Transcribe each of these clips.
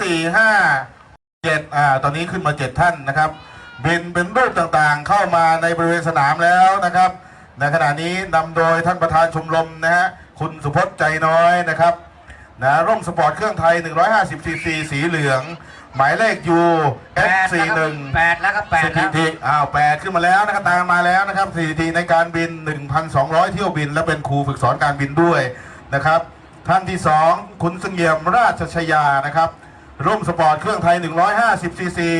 สี่ห้าเจ็ดอ่าตอนนี้ขึ้นมาเจ็ดท่านนะครับบินเป็นรูปต่างๆเข้ามาในบริเวณสนามแล้วนะครับ ในขณะนี้นำโดยท่านประธานชมรมนะฮะคุณสุพจน์ใจน้อยนะครับนะร่มสปอร์ตเครื่องไทย 150ซีซีสีเหลือง หมายเลข U แปด F41 แปดแล้วครับแปดสถิแล้ว ติอ้าวแปดขึ้นมาแล้วนะครับตามมาแล้วนะครับสถิติในการบิน 1,200 เที่ยวบิน และเป็นครูฝึกสอนการบินด้วยนะครับ ท่านที่ 2 คุณเสงี่ยมราชชยานะครับ ร่มสปอร์ตเครื่องไทย 150ซีซี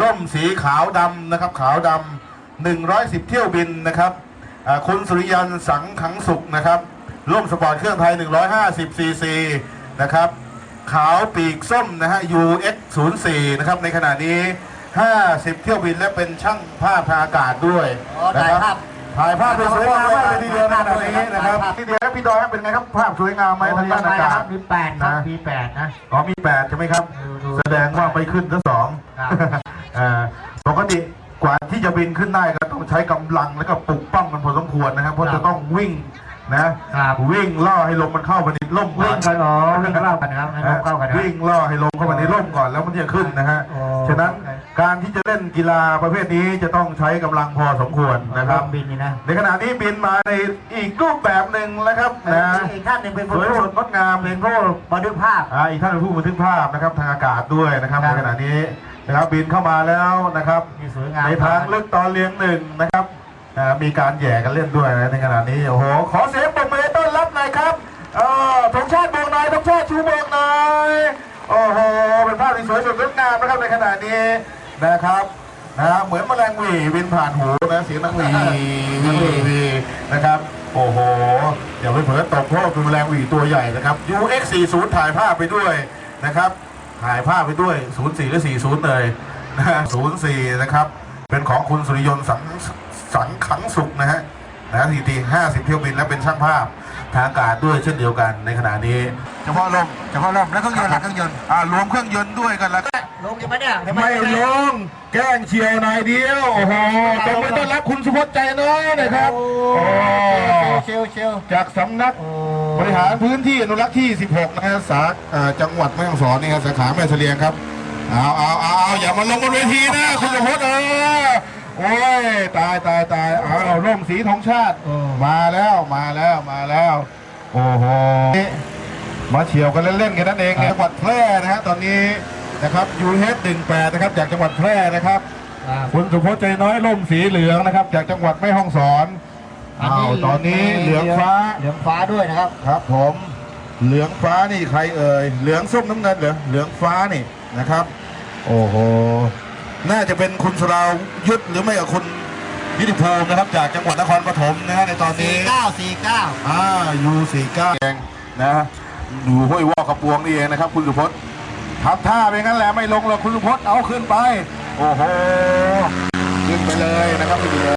ร่มสีขาวดำนะครับขาวดำ110 เที่ยวบินนะครับคุณสุริยันสังขังสุขนะครับร่มสปอร์ตเครื่องไทย 150ซีซีนะครับขาวปีกส้มนะฮะ UX 0 4 นะครับในขณะนี้ 50 เที่ยวบินและเป็นช่างภาพทางอากาศด้วยนะครัภาพ ถ่ายภาพเป็นสวยงามมากเลยทีเดียวในขณะนี้นะครับถ่ายภาพทีเดียวครับพี่ดอยครับเป็นไงครับภาพสวยงามไหมทางด้านอากาศมีแปดครับนะมีแปดนะอ๋อมี8ใช่ไหมครับดูดูแสดงว่าไปขึ้นทั้งสองครับอ่าปกติกว่าที่จะบินขึ้นได้ก็ต้องใช้กำลังแล้วก็ปลุกปั้มกันพอสมควรนะครับเพราะจะต้องวิ่ง นะครับวิ่งล่อให้ลมมันเข้าไปในร่มก่วิ่องนกันอ๋อวิ่งเข้ากันนะครับให้ลมเข้ากันนะ วิ่งล่อให้ลมเข้ามาในร่มก่อนแล้วมันจะขึ้นนะฮะโอ้ฉะนั้นการที่จะเล่นกีฬาประเภทนี้จะต้องใช้กำลังพอสมควรนะครับ บินนี่นะในขณะนี้บินมาในอีกรูปแบบหนึ่งนะครับนะอีกท่านหนึ่งเป็นสผู้วยสดงดงามเป็นผู้บันทึกภาพ อ่าอีกท่านเป็นผู้บันทึกภาพนะครับทางอากาศด้วยนะครับครัในบขณะนี้นะครับบินเข้ามาแล้วนะครับ นี่สวยงามในทางลึกตอนเลี้ยงหนึ่งนะครับ อ่ามีการแย่กันเล่นด้วยนะในขณะนี้โอ้โหขอเสียงปรบมือต้อนรับหน่อยครับเออธงชาติโบกหน่อยธงชาติชูโบกหน่อยโอ้โหเป็นภาพที่สวยสดงดงามนะครับในขณะนี้นะครับนะเหมือนแมลงหวีบินผ่านหูนะเสียงนังหวีหวีนะครับโอ้โหอย่าไปเผลอตกเพราะเป็นแมลงหวีตัวใหญ่นะครับ UX 40 ถ่ายภาพไปด้วยนะครับถ่ายภาพไปด้วย 04หรือ40 เลยนะฮะ04 นะครับ เป็นของคุณสุริยนต์สัง สังขังสุขนะฮะนะทีที50เที่ยวบินและเป็นช่างภาพทางอากาศด้วยเช่นเดียวกันในขณะนี้เฉพาะลมเฉพาะลมและเครื่องยนต์หลังเครื่องยนต์อ่ารวมเครื่องยนต์ด้วยกันแล้ว ลงยังไม่เนี่ยไม่ลงแกล้งเชียวหน่อยเดียวโอ้โหตบมือต้อนรับคุณสุพจน์ใจน้อยนะครับโอ้เชียวเชียวจากสำนักบริหารพื้นที่อนุรักษ์ที่ 16 นะฮะสาเอ่อจังหวัดแม่ฮ่องสอนนี่ครับสาขาแม่เสลียงครับเอาเอาเอาเอาอย่ามาลงบนเวทีนะคุณสมพศเออ โอ้ยตายตายตายเอาเอาร่มสีธงชาติมาแล้วมาแล้วมาแล้ว โอ้โหมาเฉียวกันเล่นๆกันนั่นเองในจังหวัดแพร่นะฮะตอนนี้นะครับยูเฮดหนึ่งแปดนะครับจากจังหวัดแพร่นะครับ คุณสุพจน์ใจน้อยร่มสีเหลืองนะครับ จากจังหวัดแม่ฮ่องสอนอ้าวตอนนี้เหลืองฟ้าเหลืองฟ้าด้วยนะครับครับ ผมเหลืองฟ้านี่ใครเอ่ยเหลืองส้มน้ำเงินเหรอเหลืองฟ้านี่นะครับ โอ้โห น่าจะเป็นคุณสรายุทธหรือไม่ก็คุณยุทธิภูมินะครับ จากจังหวัดนครปฐมนะฮะในตอนนี้49อ่ายูสี่เก้าเองนะอยู่ห้วยว่อกระปวงนี่เองนะครับ คุณสุพจน์ทำท่าไปงั้นแหละไม่ลงหรอกคุณสุพจน์เอาขึ้นไป โอ้โห ขึ้นไปเลยนะครับขึ้นไปเล